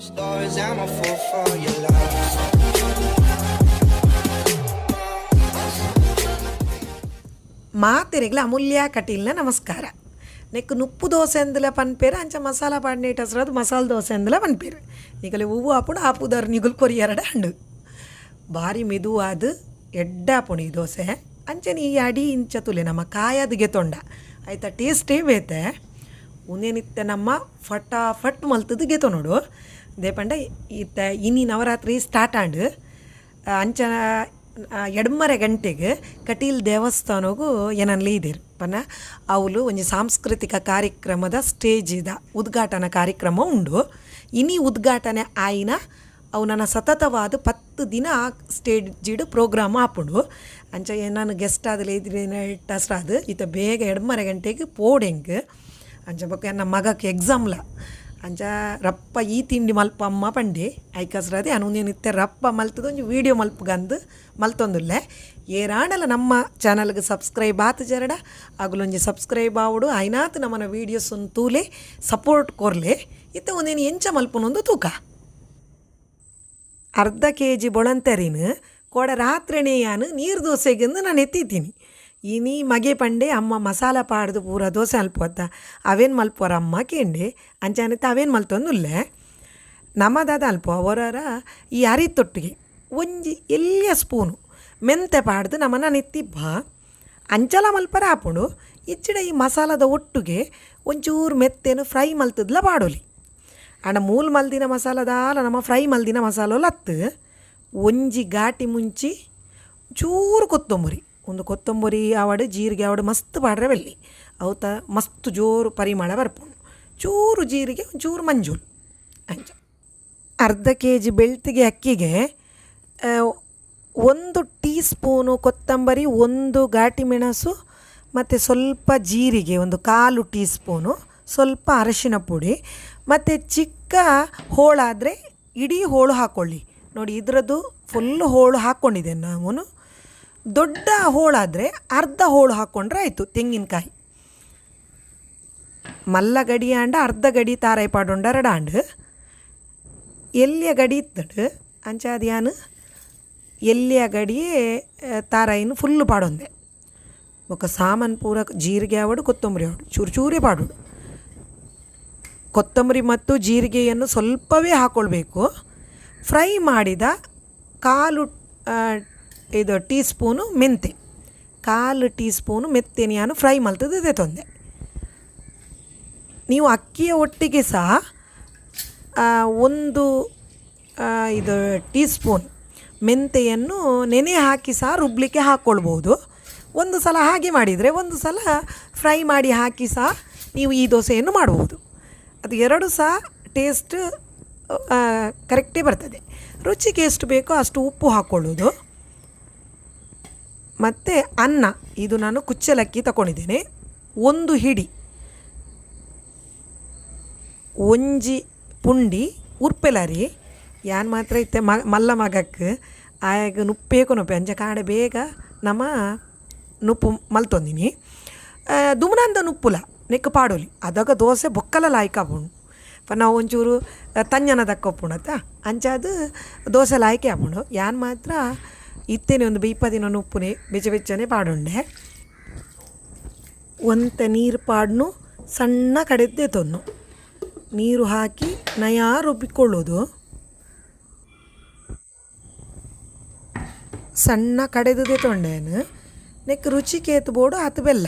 Stories, I'm a fool for your love. ಮಾತೆರೆಗ್ಲ ಅಮೂಲ್ಯ ಕಟೀಲ್ನ ನಮಸ್ಕಾರ. Neck ನುಪ್ಪು ದೋಸೆ ಅಂದಲ ಪನ್ಪೇರು ಅಂಚ ಮಸಾಲ ಪಾಡ್ನೆ ಹೆಸರದು ಮಸಾಲ ದೋಸೆ ಅಂದಲ ಪನ್ಪೇರು. ನಿಗಲೆ ಹೂವು ಹಾಪುಡು ಆಪುದರ್ ನಿಗುಲ್ ಕೊರಿ ಎರಡು ಬಾರಿ ಭಾರಿ ಮೆದುವಾದ ಎಡ್ಡ ಪುಣಿ ದೋಸೆ ಅಂಚನೆ ಈ ಅಡಿ ಇಂಚ ತುಲೆ ನಮ್ಮ ಕಾಯದಿಗೆ ಆಯ್ತಾ ಟೇಸ್ಟೇ ಬೇತೆ. ಉನೇನಿತ್ತೆ ನಮ್ಮ ಫಟಾಫಟ್ ಮಲ್ತದ ಗೆತೊ ನೋಡು ದೇಪಂಡ ಇತ್ತ ಇನ್ನಿ ನವರಾತ್ರಿ ಸ್ಟಾರ್ಟ್ ಆಂಡ್ ಅಂಚ ಎಡಮರೆ ಗಂಟೆಗೆ ಕಟೀಲ್ ದೇವಸ್ಥಾನಗೂ ಏನನ್ಲಿ ಇದೆ ಪನ್ನ ಅವಳು ಒಂದು ಸಾಂಸ್ಕೃತಿಕ ಕಾರ್ಯಕ್ರಮದ ಸ್ಟೇಜ್ ಇದ, ಉದ್ಘಾಟನಾ ಕಾರ್ಯಕ್ರಮ ಉಂಡು. ಇನಿ ಉದ್ಘಾಟನೆ ಆಯ್ನ ಅವು ನನ್ನ ಸತತವಾದ ಪತ್ತು ದಿನ ಸ್ಟೇಜ್ ಸ್ಟೇಜಿಡು ಪ್ರೋಗ್ರಾಮ್ ಆಪುಂಡು. ಅಂಚ ನಾನು ಗೆಸ್ಟ್ ಆದಲೆ ಟಸ್ರಾದು ಈತ ಬೇಗ ಎಡಮರೆ ಗಂಟೆಗೆ ಪೋಡೆಂಗೆ. ಅಂಚ ಬಗ್ಗೆ ನನ್ನ ಮಗಕ್ಕೆ ಎಕ್ಸಾಮ್ಲ ಅಂಚ ರಪ್ಪ ಈ ತಿಂಡಿ ಮಲ್ಪ ಅಮ್ಮ ಪಂಡೆ. ಐಕಸ್ರದೆ ಇತ್ತೆ ರಪ್ಪ ಮಲ್ತದ, ಒಂಜಿ ವೀಡಿಯೋ ಮಲ್ಪಗಂದು ಮಲ್ತೊಂದುಲ್ಲೆ. ಏರಾಣಲ ನಮ್ಮ ಚಾನಲ್ಗೆ ಸಬ್ಸ್ಕ್ರೈಬ್ ಆತು ಜರಡ ಅಗುಲೊಂಜಿ ಸಬ್ಸ್ಕ್ರೈಬ್ ಆವಡು, ಐನಾತ್ ನಮ್ಮನ ವೀಡಿಯೋಸ್ ತೂಲೆ ಸಪೋರ್ಟ್ ಕೊರ್ಲೆ. ಇತ್ತ ಒಂದೇನು ಎಂಚ ಮಲ್ಪನೊಂದು ತೂಕ. ಅರ್ಧ ಕೆ ಜಿ ಬೊಳಂತರಿನ, ಕೊಡ ರಾತ್ರಿನೇ ಯಾನು ನೀರು ದೋಸೆಗೆಂದು ನಾನು ಎತ್ತಿದ್ದೀನಿ. ಇನಿ ಮಗೆ ಪಂಡೆ ಅಮ್ಮ ಮಸಾಲ ಪಾಡ್ದು ಪೂರ ದೋಸೆ ಅಲ್ಪೋತ್ತ ಅವೇನು ಮಲ್ಪೋರ ಅಮ್ಮ ಕೇಂಡೆ. ಅಂಚಾನಿತ್ತ ಅವೇನು ಮಲ್ತೊಂದುಲ್ಲೆ? ನಮ್ಮದಾದ ಅಲ್ಪ ಅವರರ ಈ ಅರಿತೊಟ್ಟಿಗೆ ಒಂಜಿ ಎಲ್ಲಿಯ ಸ್ಪೂನು ಮೆಂತೆ ಪಾಡ್ದು ನಮ್ಮನ್ನ ನಿತ್ತಿಬ್ಬ. ಅಂಚಲ ಮಲ್ಪರ ಹಾಪುಂಡು ಇಚ್ಚಿಡ ಈ ಮಸಾಲದ ಒಟ್ಟಿಗೆ ಒಂಚೂರು ಮೆತ್ತೇನು ಫ್ರೈ ಮಲ್ತದ್ಲ ಪಾಡೋಲಿ. ಅಣ್ಣ ಮೂಲ್ ಮಲ್ದಿನ ಮಸಾಲದಾಲ ನಮ್ಮ ಫ್ರೈ ಮಲ್ದಿನ ಮಸಾಲ ಲತ್ತು ಒಂಜಿ ಘಾಟಿ ಮುಂಚಿ ಚೂರು ಕೊತ್ತಂಬರಿ. ಒಂದು ಕೊತ್ತಂಬರಿ ಆವಡೆ, ಜೀರಿಗೆ ಆವಡೆ ಮಸ್ತ್ ಪಾಡ್ರೆ ಬೆಲ್ಲಿ. ಅವತ ಮಸ್ತ್ ಜೋರು ಪರಿಮಳ ಬರ್ಪುಂಡು ಚೂರು ಜೀರಿಗೆ ಒಂಚೂರು ಮಂಜೂರು ಅಂಚ. ಅರ್ಧ ಕೆ ಜಿ ಬೆಳ್ತಿಗೆ ಅಕ್ಕಿಗೆ ಒಂದು ಟೀ ಸ್ಪೂನು ಕೊತ್ತಂಬರಿ, ಒಂದು ಘಾಟಿ ಮೆಣಸು, ಮತ್ತು ಸ್ವಲ್ಪ ಜೀರಿಗೆ, ಒಂದು ಕಾಲು ಟೀ ಸ್ಪೂನು ಸ್ವಲ್ಪ ಅರಶಿನ ಪುಡಿ, ಮತ್ತು ಚಿಕ್ಕ ಹೋಳಾದರೆ ಇಡೀ ಹೋಳು ಹಾಕ್ಕೊಳ್ಳಿ ನೋಡಿ ಇದರದ್ದು ಫುಲ್ಲು ಹೋಳು ಹಾಕ್ಕೊಂಡಿದ್ದೇನೆ ನಾನು ದೊಡ್ಡ ಹೋಳಾದರೆ ಅರ್ಧ ಹೋಳು ಹಾಕ್ಕೊಂಡ್ರೆ ಆಯಿತು, ತೆಂಗಿನಕಾಯಿ. ಮಲ್ಲ ಗಡಿ ಆಂಡ, ಅರ್ಧ ಗಡಿ ತಾರಾಯಿ ಪಾಡೊಂಡ ರಡಾಂಡು ಎಲ್ಲಿಯ ಗಡಿ ಇತ್ತಡು, ಅಂಚಾದ್ಯಾನು? ಎಲ್ಲಿಯ ಗಡಿಯೇ ತಾರಾಯಿನ ಫುಲ್ಲು ಪಾಡೊಂದೆ. ఒక ಸಾಮಾನು ಪೂರ ಜೀರಿಗೆ ಆವಡು, ಕೊತ್ತಂಬರಿ ಆವಡು, ಚೂರು ಚೂರೇ ಪಾಡು ಕೊತ್ತಂಬರಿ ಮತ್ತು ಜೀರಿಗೆಯನ್ನು ಸ್ವಲ್ಪವೇ ಹಾಕ್ಕೊಳ್ಬೇಕು ಫ್ರೈ ಮಾಡಿದ ಕಾಲು ಇದು ಟೀ ಸ್ಪೂನು ಮೆಂತೆ. ಕಾಲು ಟೀ ಸ್ಪೂನು ಮೆತ್ತೆನ ನಾನು ಫ್ರೈ ಮಲ್ತದೆ ತೊಂದೆ ನೀವು ಅಕ್ಕಿಯ ಒಟ್ಟಿಗೆ ಸಹ ಒಂದು ಇದು ಟೀ ಸ್ಪೂನ್ ಮೆಂತೆಯನ್ನು ನೆನೆ ಹಾಕಿ ಸಹ ರುಬ್ಲಿಕ್ಕೆ ಹಾಕ್ಕೊಳ್ಬೋದು ಒಂದು ಸಲ ಹಾಗೆ ಮಾಡಿದರೆ ಒಂದು ಸಲ ಫ್ರೈ ಮಾಡಿ ಹಾಕಿ ಸಹ ನೀವು ಈ ದೋಸೆಯನ್ನು ಮಾಡ್ಬೋದು. ಅದು ಎರಡು ಸಹ ಟೇಸ್ಟ್ ಕರೆಕ್ಟೇ ಬರ್ತದೆ. ರುಚಿಗೆ ಎಷ್ಟು ಬೇಕೋ ಅಷ್ಟು ಉಪ್ಪು ಹಾಕ್ಕೊಳ್ಳೋದು ಮತ್ತು ಅನ್ನ, ಇದು ನಾನು ಕುಚ್ಚಲಕ್ಕಿ ತಗೊಂಡಿದ್ದೇನೆ ಒಂದು ಹಿಡಿ ಒಂಜಿ ಪುಂಡಿ ಉರ್ಪೆಲಾರಿ. ಯಾನ್ ಮಾತ್ರ ಇತ್ತೆ ಮ, ಮಲ್ಲ ಮಗಕ್ಕೆ ಆಯಾಗ ನುಪ್ಪೇಕು ನುಪ್ಪೆ, ಅಂಜ ಕಾಡೆ ಬೇಗ ನಮ್ಮ ನುಪ್ಪು ಮಲ್ತೊಂದಿನಿ. ದುಮ್ನಂದ ನುಪ್ಪುಲ ನೆಕ್ ಪಾಡೋಲಿ. ಅದಾಗ ದೋಸೆ ಬೊಕ್ಕಲ ಲಾಯ್ಕ ಆಪುಂಡು. ಪ, ನಾವು ಒಂಚೂರು ತಂಜನ ತಕ್ಕೊಪ್ಪುಣತ್ತ ಅಂಚಾದು ದೋಸೆ ಲಾಯ್ಕೆ ಆಪುಂಡು. ಯಾನ್ ಮಾತ್ರ ಇತ್ತೇನೆ ಒಂದು ನುಪ್ಪುನೆ ಬೆಚ್ಚ ಬೆಚ್ಚನೆ ಪಾಡುಂಡೆ. ಒಂತ ನೀರು ಪಾಡ್ನು, ಸಣ್ಣ ಕಡೆದ್ದೆ ತೊನ್ನು. ನೀರು ಹಾಕಿ ನಯಾ ರುಬ್ಬಿಕೊಳ್ಳೋದು ಸಣ್ಣ ಕಡೆದದೆ ತೊಂಡೇನು. ನೆಕ್ ರುಚಿಗೆ ಎತ್ಬೋಡು ಹತ್ತು ಬೆಲ್ಲ.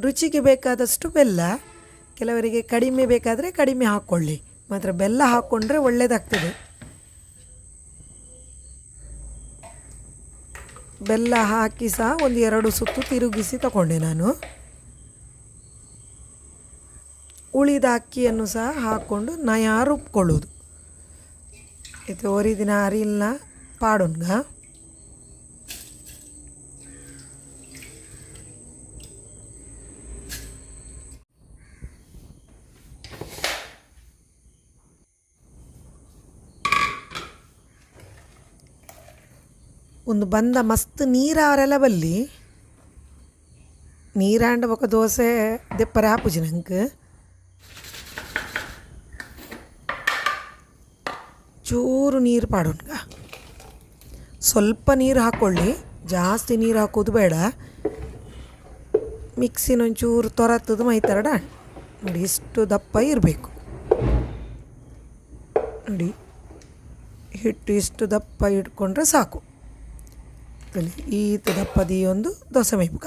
ರುಚಿಗೆ ಬೇಕಾದಷ್ಟು ಬೆಲ್ಲ. ಕೆಲವರಿಗೆ ಕಡಿಮೆ ಬೇಕಾದರೆ ಕಡಿಮೆ ಹಾಕ್ಕೊಳ್ಳಿ. ಮಾತ್ರ ಬೆಲ್ಲ ಹಾಕ್ಕೊಂಡ್ರೆ ಒಳ್ಳೆಯದಾಗ್ತದೆ ಬೆಲ್ಲ ಹಾಕಿ ಸಹ ಒಂದು ಎರಡು ಸುತ್ತು ತಿರುಗಿಸಿ ತಗೊಂಡೆ ನಾನು. ಉಳಿದ ಅಕ್ಕಿಯನ್ನು ಸಹ ಹಾಕ್ಕೊಂಡು ನಯಾ ರುಬ್ಕೊಳ್ಳೋದು ಇದು ಒರಿದಿನ ಅರಿಲ್ಲ ಪಾಡುನ್ಗ? ಒಂದು ಬಂದ ಮಸ್ತ್ ನೀರಾರೆಲ್ಲ ಬಲ್ಲಿ? ನೀರಾಂಡ ಬೊಕ ದೋಸೆ ದೆಪ್ಪರೆ ಹಾಪುಜಿ ನಂಗೆ. ನೀರು ನೀರು ಪಾಡೋಣ್ಗ. ಸ್ವಲ್ಪ ನೀರು ಹಾಕ್ಕೊಳ್ಳಿ ಜಾಸ್ತಿ ನೀರು ಹಾಕೋದು ಬೇಡ. ಮಿಕ್ಸಿನ ಒಂಚೂರು ತೊರತ್ತದು ಮೈತರಡ ನೋಡಿ ಇಷ್ಟು ದಪ್ಪ ಇರಬೇಕು. ನೋಡಿ, ಹಿಟ್ಟು ಇಷ್ಟು ದಪ್ಪ ಇಟ್ಕೊಂಡ್ರೆ ಸಾಕು. ಈತ ದಪ್ಪದಿ ಒಂದು ದೋಸೆ ಮೇಯ್ಬೇಕ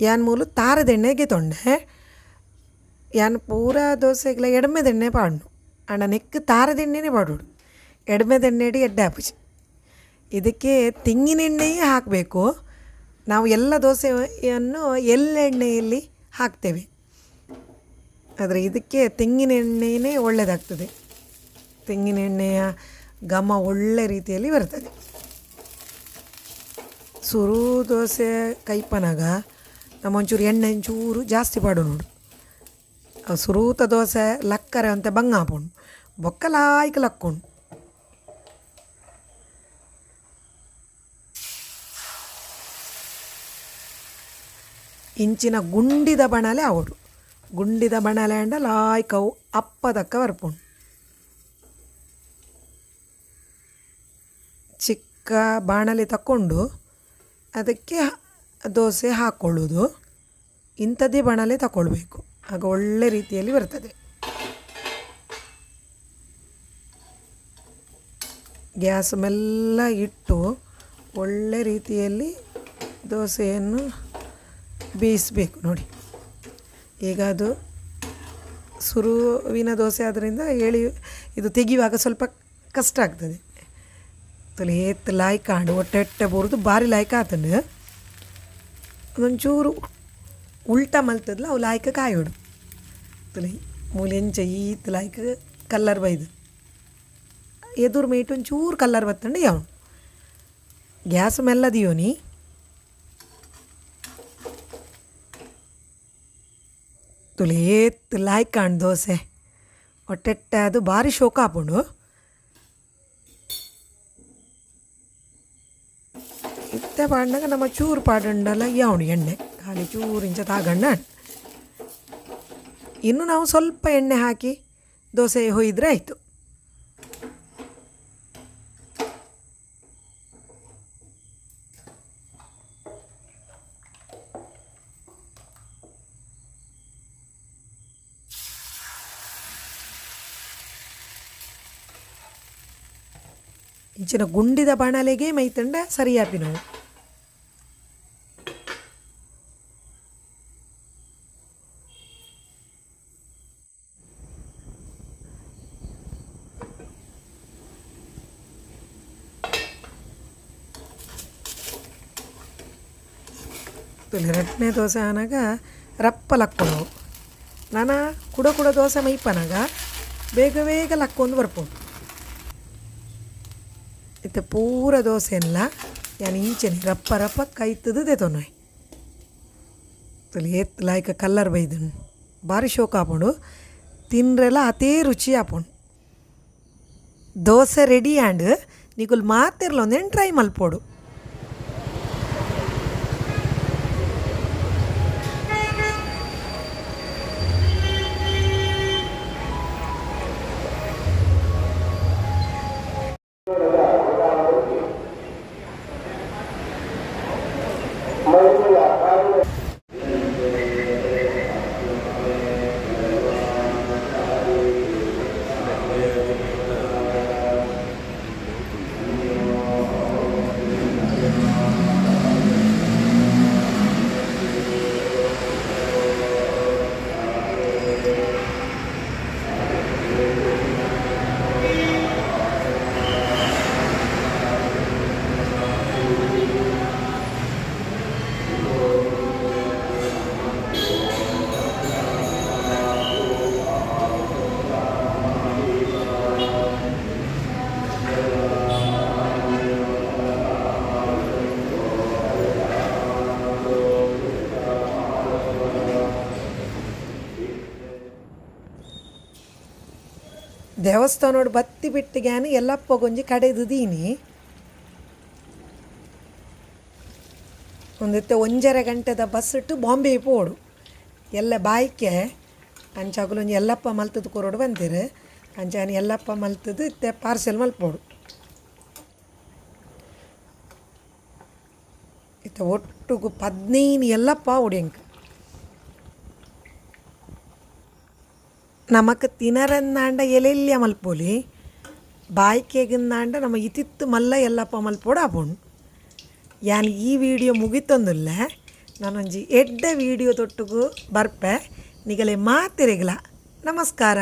ಯಾನ್ ಮೂಲು ತಾರದೆಣ್ಣೆಗೆ ತೊಂಡೆ ಯಾನ್ ಪೂರ ದೋಸೆಗಳ ಎಡಮೆದೆಣ್ಣೆ ಪಾಡು ಅಣ್ಣ ನೆಕ್ಕು ತಾರದೆಣ್ಣೆನೇ ಪಾಡೋಡು ಎಡಮೆದೆಣ್ಣೆಡಿ ಎಡ್ಡೆ ಹಾಪುಜಿ. ಇದಕ್ಕೆ ತೆಂಗಿನೆಣ್ಣೆಯೇ ಹಾಕಬೇಕು. ನಾವು ಎಲ್ಲ ದೋಸೆಯನ್ನು ಎಳ್ಳೆಣ್ಣೆಯಲ್ಲಿ ಹಾಕ್ತೇವೆ. ಆದರೆ ಇದಕ್ಕೆ ತೆಂಗಿನ ಎಣ್ಣೆಯೇ ಒಳ್ಳೆಯದಾಗ್ತದೆ ತೆಂಗಿನೆಣ್ಣೆಯ ಘಮ ಒಳ್ಳೆ ರೀತಿಯಲ್ಲಿ ಬರ್ತದೆ. ಸುರು ದೋಸೆ, ಕೈಪನಾಗ, ನಮ್ಮ ಒಂಚೂರು ಎಣ್ಣೆ ಒಂಚೂರು ಜಾಸ್ತಿ ಪಾಡು ನೋಡು. ಸುರೂತ ದೋಸೆ, ಲಕ್ಕರೆ ಅಂತ ಬಂಗ ಹಾಪುಂಡು ಬೊಕ್ಕ ಲಾಯ್ಕ ಲಕ್ಕುಂಡು. ಇಂಚಿನ ಗುಂಡಿದ ಬಣಲೆ ಅವಡು ಗುಂಡಿದ ಬಣಲೆ ಅಂಡ ಲಾಯ್ಕವು ಅಪ್ಪದಕ್ಕ ಬರ್ಪುಂಡು. ಚಿಕ್ಕ ಬಾಣಲೆ ತಕ್ಕೊಂಡು ಅದಕ್ಕೆ ದೋಸೆ ಹಾಕ್ಕೊಳ್ಳೋದು ಇಂಥದ್ದೇ ಬಣಲೆ ತಗೊಳ್ಬೇಕು ಆಗ ಒಳ್ಳೆ ರೀತಿಯಲ್ಲಿ ಬರ್ತದೆ. ಗ್ಯಾಸ್ ಮೆಲ್ಲ ಇಟ್ಟು ಒಳ್ಳೆ ರೀತಿಯಲ್ಲಿ ದೋಸೆಯನ್ನು ಬೇಯಿಸಬೇಕು ನೋಡಿ. ಈಗ ಅದು ಸುರುವಿನ ದೋಸೆ ಆದ್ದರಿಂದ ಹೇಳಿ ಇದು ತೆಗೆಯುವಾಗ ಸ್ವಲ್ಪ ಕಷ್ಟ ಆಗ್ತದೆ. ತಲೆ ಏತ್ ಲಾಯ್ಕ ಆಂಡು ಹೊಟ್ಟೆ ಹೊಟ್ಟೆ ಬೋರ್ದು ಭಾರಿ ಲಾಯ್ಕ ಆತಂಡು ಅದೊಂಚೂರು ಉಲ್ಟಾ ಮಲ್ತದ್ಲ ಅವು ಲಾಯ್ಕ ಕಾಯೋಡು ತಲೆ ಮೂಲೆಂಚ ಈತ್ ಲಾಯ್ಕ ಕಲ್ಲರ್ ಬೈದು ಎದುರು ಮೇಟ್ ಒಂಚೂರು ಕಲ್ಲರ್ ಬತ್ತಂಡು ಯಾವನು ಗ್ಯಾಸ್ ಮೆಲ್ಲದಿಯೋನಿ ತುಲೇತ್ ಲಾಯ್ಕ್ ಕಾಣ್ ದೋಸೆ ಹೊಟ್ಟೆಟ್ಟೆ ಅದು ಭಾರಿ ಶೋಕ ಹಾಪುಂಡು ಇತ್ತೆ ಪಾಡ್ನಾಗ ನಮ್ಮ ಚೂರು ಪಾಡಂಡಲ್ಲ ಯಾವಣಿ ಎಣ್ಣೆ, ಖಾಲಿ ಚೂರು ಇಂಚ ತಾಗಣ್ಣ. ಇನ್ನು ನಾವು ಸ್ವಲ್ಪ ಎಣ್ಣೆ ಹಾಕಿ ದೋಸೆ ಹೊಯ್ದ್ರೆ ಆಯಿತು. ಇಂಚಿನ ಗುಂಡಿದ ಬಾಣಲೆಗೆ ಮೈತಂಡ ಸರಿಯಾಪಿ ರಟ್ನೆ ದೋಸೆ ಆನಾಗ ರಪ್ಪ ಲಕ್ಕೊಂಡು ನಾನು ಕುಡ ಕುಡ ದೋಸೆ ಮೈಪನಾಗ ಬೇಗ ಬೇಗ ಲಕ್ಕೊಂಡು ಬರ್ಬೋದು. ಇತ್ತೆ ಪೂರ ದೋಸೆ ಎಲ್ಲ. ಯಾನ್ ಇಂಚೆನೆ ರಪ್ಪ ರಪ್ಪ ಕೈತದು ದೇತೊನೊಯ್ ತಲೆ ಏತ್ ಲಾಯ್ಕ ಕಲ್ಲರ್ ಬೈದನು. ಭಾರಿ ಶೋಕ ಆಪುಂಡು. ತಿನ್ರೆಲ್ಲ ಅತೇ ರುಚಿ ಆಪುಂಡು. ದೋಸೆ ರೆಡಿ ಆ್ಯಂಡ್ ಮಾತಿರ್ಲ ಒಂದೇನು ಟ್ರೈ ದೇವಸ್ಥಾನೋಡು ಬತ್ತಿ ಬಿಟ್ಟಿಗ್ಯಾನ ಎಲ್ಲಪ್ಪ ಗೊಂಜಿ ಕಡೆದುದೀನಿ. ಒಂದಿತ್ತೆ ಒಂಜರೆ ಗಂಟೆದ ಬಸ್ ಇಟ್ಟು ಬಾಂಬೆ ಪೋಡು. ಎಲ್ಲ ಬಾಯ್ಕೆ ಅಂಚಾಗಲೊಂಜಿ ಎಲ್ಲಪ್ಪ ಮಲ್ತದ ಕೊರೋಡು ಬಂದಿರು. ಅಂಚಾನೆ ಎಲ್ಲಪ್ಪ ಮಲ್ತದ್ದು ಇತ್ತೆ ಪಾರ್ಸೆಲ್ ಮಲ್ಪೋಡು. ಇತ್ತ ಒಟ್ಟುಗು ಪದ್ನೈದು ಎಲ್ಲಪ್ಪ ಉಡಿಯಂಕ ನಮಕ್ ತಿನರಂದಾಂಡ ಎಲೆಲ್ಯ ಮಲ್ಪೊಲಿ ಬಾಯ್ಕೆಗಿಂದಾಂಡ ನಮ್ಮ ಇತಿತ್ತು ಮಲ್ಲ ಎಲ್ಲಪ್ಪ ಮಲ್ಪೋಡು ಆಪುಂಡು ಯಾನ್ ಈ ವಿಡಿಯೋ ಮುಗಿತೊಂದುಲ್ಲ ನಾನೊಂಜಿ ಎಡ್ಡ ವಿಡಿಯೋ ತೊಟ್ಟುಗು ಬರ್ಪೆ ನಿಗಲೆ ಮಾತಿರೆಗ್ಲ ನಮಸ್ಕಾರ